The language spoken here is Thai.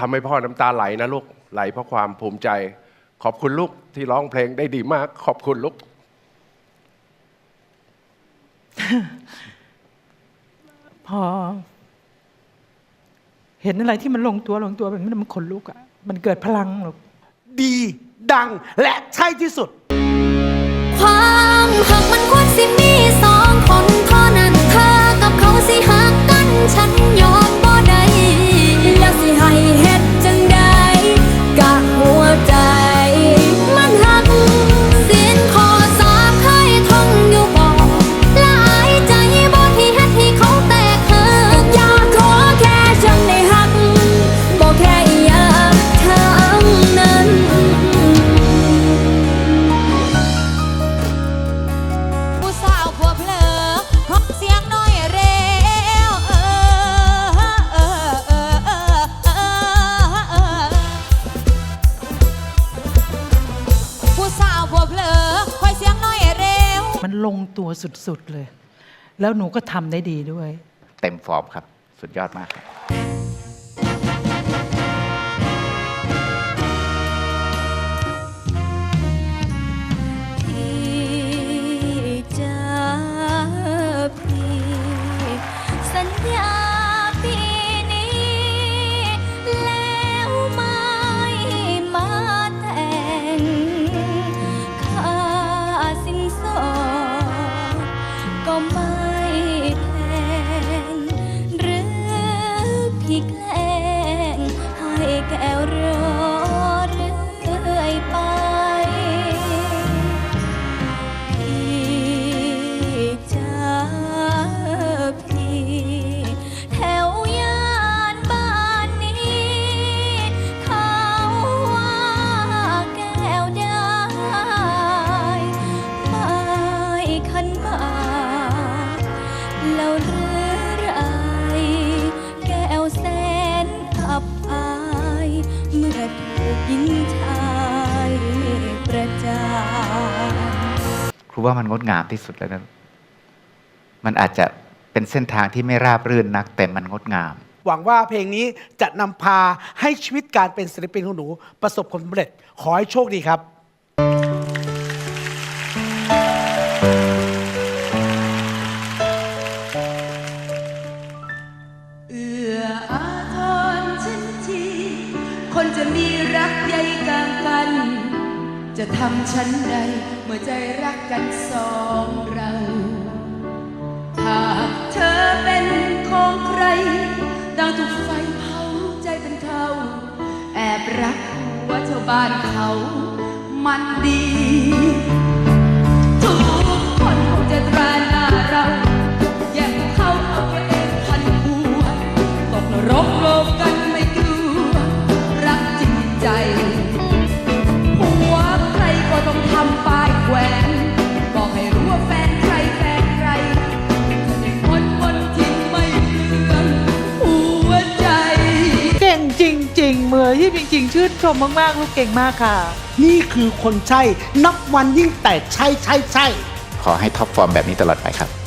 ทำให้พ่อน้ำตาไหลนะลูกไหลเพราะความภูมิใจ ขอบคุณลูกที่ร้องเพลงได้ดีมาก ขอบคุณลูก พอ เห็นอะไรที่มันลงตัวลงตัวแบบนี้มันขนลุกอะมันเกิดพลังหรอกดี ดัง และใช่ที่สุด ความหักมัน ลงตัวสุดๆเลย แล้วหนูก็ทำได้ดีด้วย เต็มฟอร์มครับ สุดยอดมากครับ ครูว่ามันงดงามที่สุดแล้วนะมันอาจจะเป็นเส้นทางที่ไม่ราบรื่นนัก แต่มันงดงาม หวังว่าเพลงนี้จะนำพาให้ชีวิตการเป็นศิลปินของหนู ประสบความสำเร็จ ขอให้โชคดีครับ เอื้ออาทรฉันทีคนจะมีรักใยกลางกัน จะทำฉันใด เมื่อใจรักกันสองเรา หากเธอเป็นของใครดังถูกไฟเผาใจเป็นเทาแอบรักหัวชาวบ้านเขา มันดี ชื่นชมมากๆ ลูกเก่งมากค่ะ นี่คือคนใช่ นับวันยิ่งแต่ใช่ใช่ใช่ ขอให้ท็อปฟอร์มแบบนี้ตลอดไปครับ